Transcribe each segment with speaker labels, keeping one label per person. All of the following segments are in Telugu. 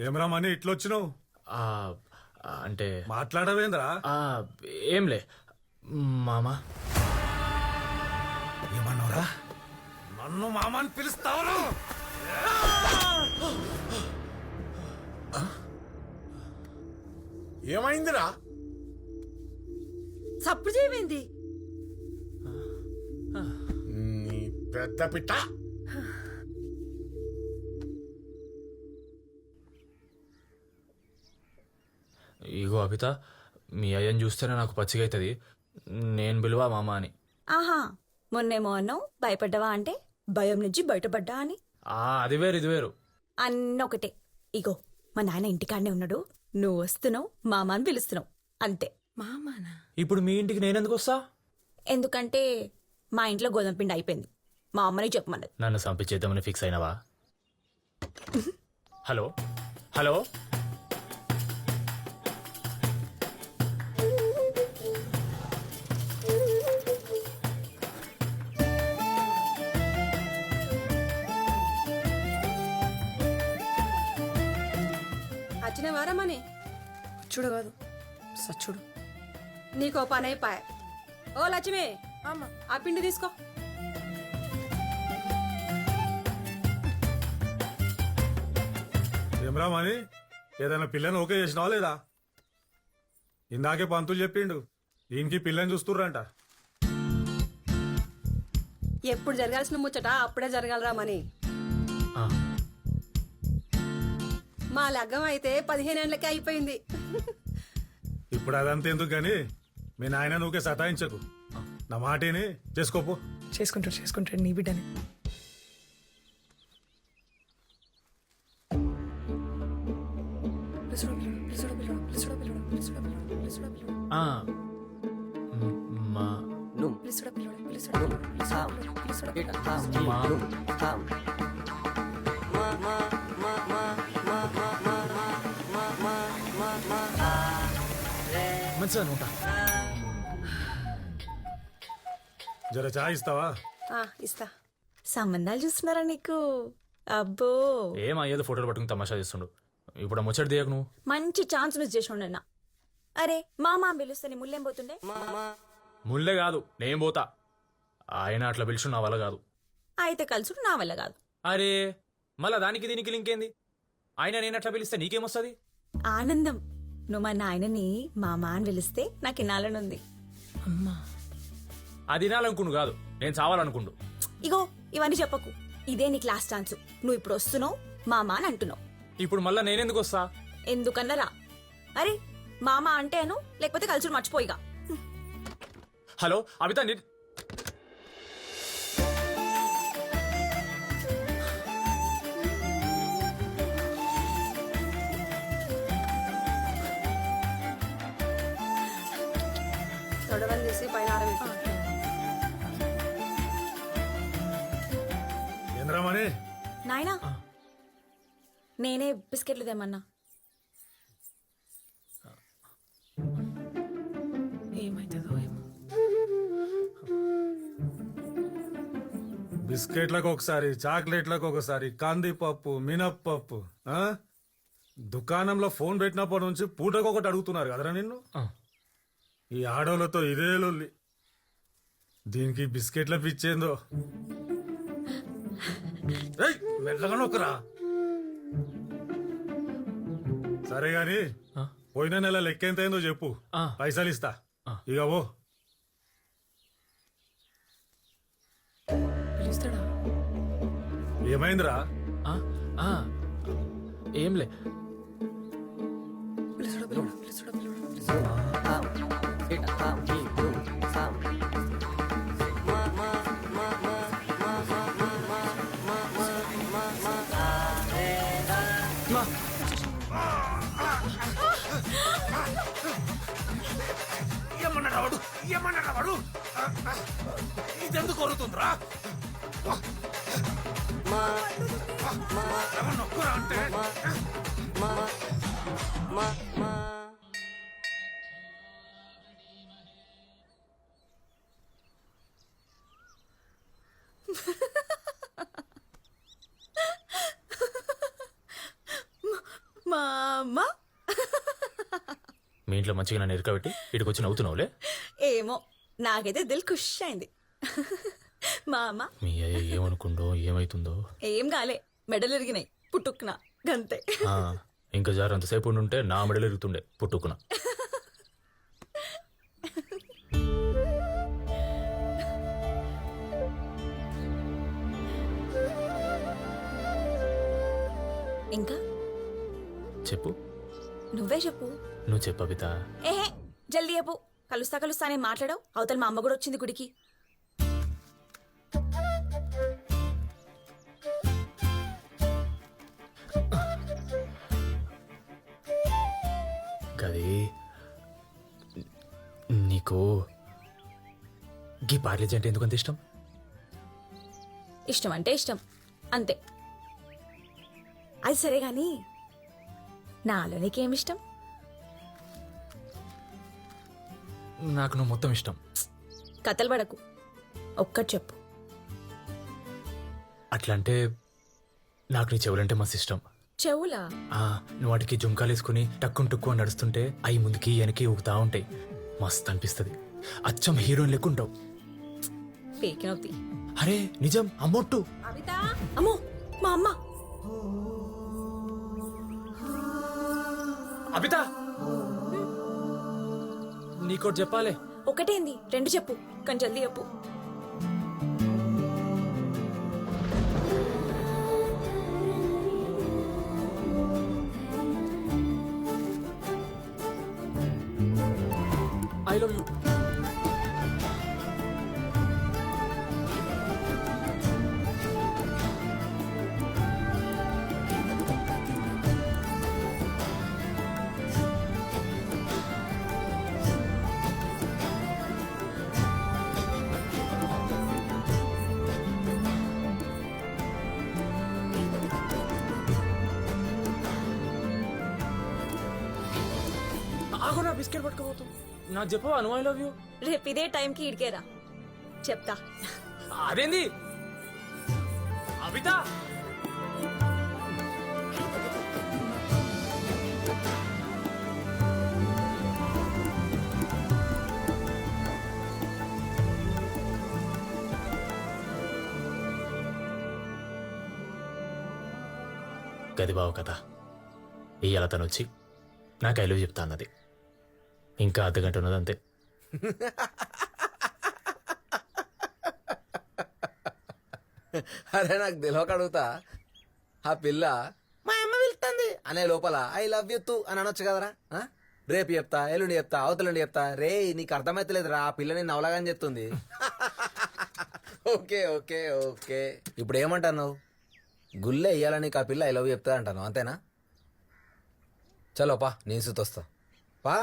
Speaker 1: ఏమరా మనీ ఇట్లొచ్చినావు?
Speaker 2: ఆ, ఆ, అంటే
Speaker 1: మాట్లాడవేంద్రా?
Speaker 2: ఆ, ఏంలే. మామ?
Speaker 1: ఏమన్నావురా? నన్ను మామని పిలుస్తావు
Speaker 3: ఏమైందిరా?
Speaker 4: చప్పుడు చేయమైంది
Speaker 3: నీ పెద్ద పిట్ట?
Speaker 2: ఇగో అభిత మీ అయ్యని చూస్తేనే నాకు పచ్చిగా అవుతుంది నేను పిలువ మామ అని.
Speaker 5: ఆహా మొన్నేమో అన్నావు భయపడ్డావా అంటే? భయం నుంచి బయటపడ్డా అని?
Speaker 2: ఆ, అది వేరు ఇది వేరు.
Speaker 5: అన్న ఒకటే ఇగో మా నాయన ఇంటికాడనే ఉన్నాడు. నువ్వు వస్తున్నావు మామ అని పిలుస్తున్నావు. అంతే.
Speaker 4: మామానా?
Speaker 2: ఇప్పుడు మీ ఇంటికి నేనెందుకు వస్తా?
Speaker 5: ఎందుకంటే మా ఇంట్లో గోధుమ పిండి అయిపోయింది. మా అమ్మని చెప్పమన్నది.
Speaker 2: నన్ను సంపించేద్దామని ఫిక్స్ అయినవా? హలో? హలో?
Speaker 4: వచ్చిన వారమని? చూడు కాదు సచ్చుడు. నీకో పని అయిపోయా. ఓ లక్ష్మి అమ్మ. ఆ పిండి తీసుకో.
Speaker 1: ఏమరా మనీ ఏదైనా పిల్లని ఓకే చేసినావా లేదా? ఇందాకే పంతులు చెప్పిండు దీనికి పిల్లని చూస్తుర్రంట.
Speaker 4: ఎప్పుడు జరగాల్సిన ముచ్చట అప్పుడే జరగాలరా మని. మా లగ్గం అయితే పదిహేను ఏళ్ళకే అయిపోయింది
Speaker 1: ఇప్పుడు అదంతా ఎందుకు గాని మీ నాయన నువ్వుకే సతాయించకు నా మాటేని చేసుకోపో
Speaker 6: చేసుకుంటాడు చేసుకుంటాడు నీ బిడ్డని
Speaker 2: ఆ, మ్, మా మా మంచిగా ఉంటా
Speaker 1: జర చాయ్ ఇస్తావా?
Speaker 4: ఆ, ఇస్తా.
Speaker 5: సంబంధాలు చూస్తున్నారా నీకు? అబ్బో.
Speaker 2: ఏం అయ్యేది ఫోటోలు పట్టుకుని తమాషా చేస్తుండు. ఇప్పుడు ఆ ముచ్చట దియకు నువ్వు.
Speaker 5: మంచి ఛాన్స్ మిస్ చేసి ఉండన్నా అరే మామ అని పిలుస్తే నీ ముళ్ళేం పోతుండే?
Speaker 2: ముల్లే కాదు నేను పోతా. ఆయన అట్లా పిలిచి నా వల్ల కాదు.
Speaker 5: అయితే కలుసుడు నా వల్ల కాదు.
Speaker 2: అరే మళ్ళా దానికి దీనికి లింక్ ఏంది? ఆయన నేను అట్లా పిలిస్తే నీకేమొస్తుంది?
Speaker 5: ఆనందం. నువ్వు మా నాయనని మామ అని పిలిస్తే నాకు ఇనాలనుంది
Speaker 6: అమ్మా.
Speaker 2: అది వినాలనుకుండు కాదు. నేను చావాలనుకుండు.
Speaker 5: ఇగో ఇవన్నీ చెప్పకు. ఇదే నీకు లాస్ట్ ఛాన్స్ నువ్వు ఇప్పుడు వస్తున్నావు మామ అని అంటున్నావు.
Speaker 2: ఇప్పుడు మళ్ళా నేనెందుకు వస్తా?
Speaker 5: ఎందుకన్నరా అరే మామ అంటేను లేకపోతే కలుసుడు మర్చిపోయిగా.
Speaker 2: హలో అభిత ని-
Speaker 4: తొడవని తీసి పైన ఆరబెట్టు
Speaker 1: ఏంద్రా మనీ
Speaker 5: నాయనా నేనే బిస్కెట్లు తెమ్మన్నా.
Speaker 6: ఏమైతుందో ఏమో.
Speaker 1: బిస్కెట్లకు ఒకసారి చాక్లెట్లకు ఒకసారి కందిపప్పు మినప్పప్పు ఆ? దుకాణంలో ఫోన్ పెట్టినప్పటి నుంచి పూటకు ఒకటి అడుగుతున్నారు కదరా నిన్ను?
Speaker 2: ఆ.
Speaker 1: ఈ ఆడోళ్ళతో ఇదే లొల్లి దీనికి బిస్కెట్ల పిచ్చేందో ఏయ్, మెల్లగా నొక్కరా సరే గాని? పోయిన నెల లెక్క ఎంత అయిందో చెప్పు
Speaker 2: ఆ.
Speaker 1: పైసలు ఇస్తా. ఇక ఓ
Speaker 6: పిలుస్తాడా
Speaker 1: ఏమైందిరా
Speaker 2: ఆ? ఆ. ఏంలే
Speaker 6: పిలుస్తాడా పిలుస్తాడా పిల్లడా
Speaker 1: ఏమన్నాడు? ఏమన్నాడు? వాడు ఇదెందుకు కొరుతుందిరా? నొక్కురా అంటే?
Speaker 5: మామ
Speaker 2: మీ ఇంట్లో మంచిగా నన్ను ఎరకబెట్టి ఇక్కడికి వచ్చి నవ్వుతున్నావులే?
Speaker 5: ఏమో నాకైతే దిల్ ఖుష్ అయింది మామ
Speaker 2: మీ అయ్య ఏమనుకుందో ఏమైతుందో?
Speaker 5: ఏం కాలే మెడలు ఇరిగినాయి పుట్టుకున్నా గంతే
Speaker 2: ఇంకా జారు అంతసేపు ఉండుంటే నా మెడలు ఇరుగుతుండే పుట్టుకున
Speaker 5: ఇంకా?
Speaker 2: చెప్పు.
Speaker 5: నువ్వే చెప్పు.
Speaker 2: నువ్వు చెప్పు అబిత
Speaker 5: ఏహే జల్దీ చెప్పు. కలుస్తా కలుస్తా నేను మాట్లాడావు. అవతల మా అమ్మ కూడా వచ్చింది గుడికి.
Speaker 2: గది నీకు గీ పార్లేజీ అంటే ఎందుకంత ఇష్టం?
Speaker 5: ఇష్టం అంటే ఇష్టం. అంతే. అది సరే గాని నాలో నీకేం ఇష్టం
Speaker 2: నాకు నువ్వు మొత్తం ఇష్టం.
Speaker 5: కథలు పడకు. ఒక్కటి చెప్పు.
Speaker 2: అట్లా అంటే నాకు నీ చెవులంటే మస్తు ఇష్టం.
Speaker 5: చెవులా?
Speaker 2: ఆ, నువ్వు వాటికి జుంకాలు వేసుకుని టక్కుని టుక్కు అని నడుస్తుంటే అవి ముందుకి వెనక్కి ఊగుతా ఉంటాయి. మస్తు అనిపిస్తుంది. అచ్చం హీరోయిన్ లెక్కుంటావు
Speaker 5: పేకినవుతి
Speaker 2: అరే నిజం అమ్మొట్టు.
Speaker 5: అమ్మో మా అమ్మ.
Speaker 2: అబిత! నీకోటి చెప్పాలే.
Speaker 5: ఒకటేంది? రెండు చెప్పు. కానీ జల్దీ చెప్పు.
Speaker 2: ఐ లవ్ యూ ఆగు నా బిస్కెట్ పట్టుకోబోతావు నాకు చెప్పవా నువ్వు ఐ లవ్ యూ
Speaker 5: రేపు ఇదే టైంకి ఇడికేరా చెప్తా
Speaker 2: అదేంది అబిత గది బావు కదా ఇయ్యాల తను వచ్చి నాకు ఐలో చెప్తా అన్నది ఇంకా అర్ధగంట ఉన్నది అంతే
Speaker 7: అరే నాకు తెలియక అడుగుతా. ఆ పిల్ల మా అమ్మ వెళ్తుంది. అనే లోపల ఐ లవ్ యూ తూ అని అనొచ్చు కదరా రేపు చెప్తా ఎల్లుండి చెప్తా అవతలుండి చెప్తా. రే నీకు అర్థమైతలేదురా ఆ పిల్ల నేను నవలగాని చెప్తుంది. Okay okay okay. ఇప్పుడు ఏమంటాను నువ్వు గుళ్ళే ఆ పిల్ల ఐ లవ్ చెప్తా అంటాను అంతేనా? చలో పా నేను సుతొస్తా పా.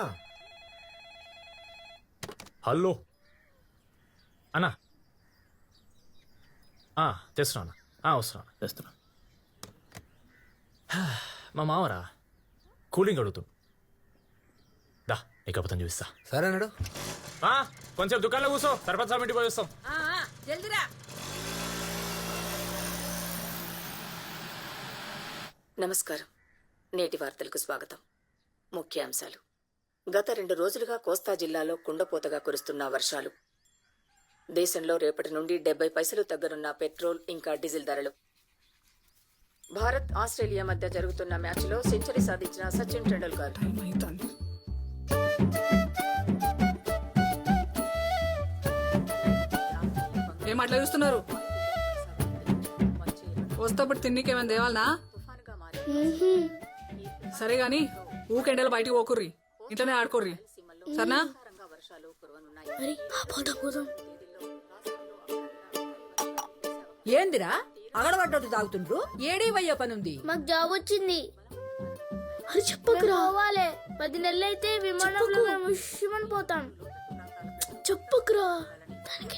Speaker 2: హలో. అన్నా. ఆ, తెస్తున్నా అన్న. ఆ, వస్తున్నా తెస్తున్నా మా మావరా? కూలింగ్ అడుగుతుంది దా నీకు అబద్ధం చూపిస్తా.
Speaker 7: సరే నడు
Speaker 2: ఆ, కొంచెం దుకాణంలో కూర్చో. సర్పంచ్ సార్ ఇంటికి పోయి వస్తాం.
Speaker 4: జల్దిరా.
Speaker 8: నమస్కారం. నేటి వార్తలకు స్వాగతం. ముఖ్యాంశాలు. గత రెండు రోజులుగా కోస్తా జిల్లాలో కుండపోతగా కురుస్తున్న వర్షాలు. దేశంలో రేపటి నుండి డెబ్బై పైసలు తగ్గనున్న పెట్రోల్ ఇంకా డీజిల్ ధరలు. భారత్ ఆస్ట్రేలియా మధ్య జరుగుతున్న మ్యాచ్లో సెంచరీ సాధించిన సచిన్ టెండూల్కర్.
Speaker 6: ఏం అట్లా చూస్తున్నారు? వస్తప్పుడు తిన్నికేమైనా దేవాలనా సరే గాని ఊకెండలు బయటికి పోకుర్రి. ఇంట్లోనే ఆడుకోర్రి. సరేనా?
Speaker 9: ఏందిరా? అగడబడ్డట్టు తాగుతుండ్రు? ఏడేవయ్యే పనుంది?
Speaker 10: మాకు జాబ్ వచ్చింది. అది చెప్పకురా పోవాలే. పది నెలలు అయితే విమానంలో మేము పోతాం. చెప్పకురా. దానికి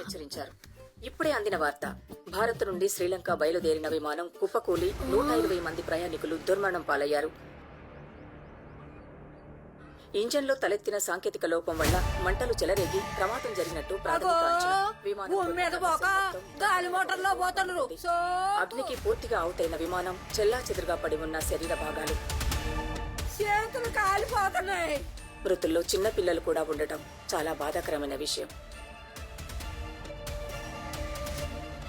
Speaker 8: హెచ్చరించారు. ఇప్పుడే అందిన వార్త. భారత్ నుండి శ్రీలంక బయలుదేరిన విమానం కుప్పకూలి నూట ఇరవై మంది ప్రయాణికులు దుర్మరణం పాలయ్యారు. ఇంజన్లో తలెత్తిన సాంకేతిక లోపం వల్ల మంటలు చెలరేగి ప్రమాదం జరిగినట్టు అగ్నికి పూర్తిగా అవుతైన విమానం చెల్లా పడి ఉన్న శరీర భాగాలు.
Speaker 9: చేతులు కాలిపోతున్నాయి.
Speaker 8: మృతుల్లో చిన్న పిల్లలు కూడా ఉండటం చాలా బాధాకరమైన విషయం.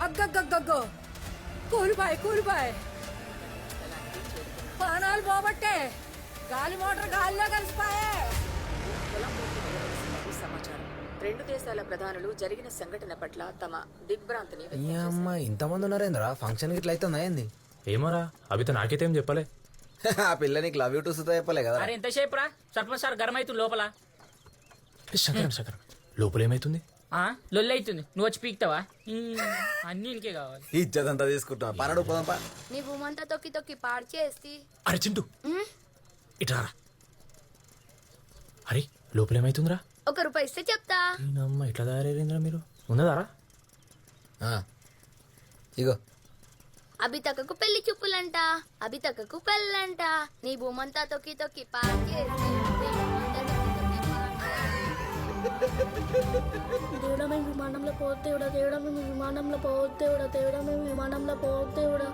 Speaker 9: అగ్గగ్గగ్గో కూలిపాయి కూలిపాయి. ప్రాణాలు పోబట్టే. గాలి మోటార్ గాలిలో కలిసిపాయే.
Speaker 8: సమాచారం. రెండు దేశాల ప్రధానులు జరిగిన సంఘటన పట్ల తమ దిగ్భ్రాంతిని
Speaker 7: ఈ అమ్మ ఇంతమంది ఉన్నారేంద్రా? ఫంక్షన్ ఇట్లా అవుతుందా ఏంది
Speaker 2: ఏమోరా అభితో నాకైతే ఏం చెప్పలే.
Speaker 7: ఆ పిల్ల నీకు లవ్ యూ టూ సుతా చెప్పలే కదా.
Speaker 6: అరే ఎంతసేపు రా. సర్పంచ్ సార్ గరం అవుతుంది లోపల
Speaker 2: శంకరం శంకరం. లోపల ఏమైతుంది
Speaker 6: ఆ, లొల్లి అవుతుంది నువ్వు వచ్చి పీక్తావా? అన్నీ ఇంకే కావాలి.
Speaker 7: అంతా తీసుకుంటున్నా. పనడు పోదాంపా.
Speaker 10: నీ భూమంతా తొక్కి తొక్కి పాడు చేసి.
Speaker 2: అరే చింటూ. ఇట్రా. అరే లోపల ఏమైతుందిరా
Speaker 10: ఒక రూపాయి ఇస్తే చెప్తా.
Speaker 2: అమ్మ ఇట్లా తయారైందిరా మీరు? ఉన్నదారా?
Speaker 7: ఇగో.
Speaker 10: అభితకకు పెళ్ళి చూపులంట అభితకకు పెళ్ళంట. నీ భూమంతా తొక్కి తొక్కి పాడు చేసి నీ భూమంతా తొక్కి తొక్కి దేవుడా మేము విమానంలో పోతే దేవుడా దేవుడా మేము విమానంలో పోతే దేవుడా దేవుడా మేము విమానంలో పోతే దేవుడా